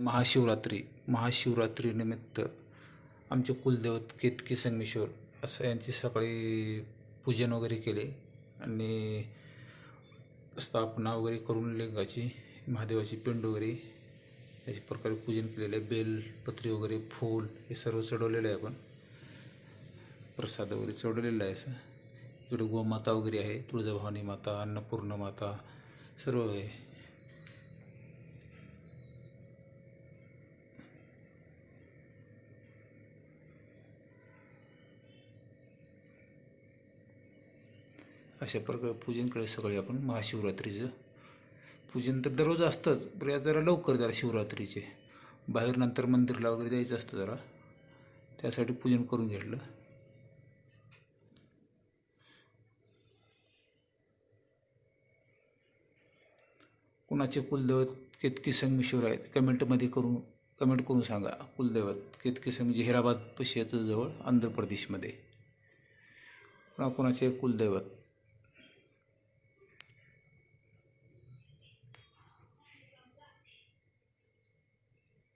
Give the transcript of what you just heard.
महाशिवरात्री महाशिवरात्रीनिमित्त आमचे कुलदैवत केतकी संगमेश्वर असं यांची सकाळी पूजन वगैरे केले आणि स्थापना वगैरे करून लिंगाची महादेवाची पिंड वगैरे अशा प्रकारे पूजन केलेलं आहे बेल पत्री वगैरे फूल हे सर्व चढवलेलं आहे आपण. प्रसाद वगैरे चढवलेला आहे असं. इकडे गोमाता वगैरे आहे तुळजाभवानी माता अन्नपूर्ण माता सर्व आहे. अशा प्रकारे पूजन केलं सकाळी आपण महाशिवरात्रीचं पूजन तर दररोज असतंच पण या जरा लवकर जरा शिवरात्रीचे. बाहेर नंतर मंदिरला वगैरे जायचं असतं जरा. त्यासाठी पूजन करून घेतलं. कुणाचे कुलदैवत केतकी संगमेश्वर आहेत कमेंटमध्ये करून कमेंट करून सांगा. कुलदैवत केतकी संग म्हणजे हिराबाद पशी जवळ आंध्र प्रदेशमध्ये. पुन्हा कुणाचे कुलदैवत?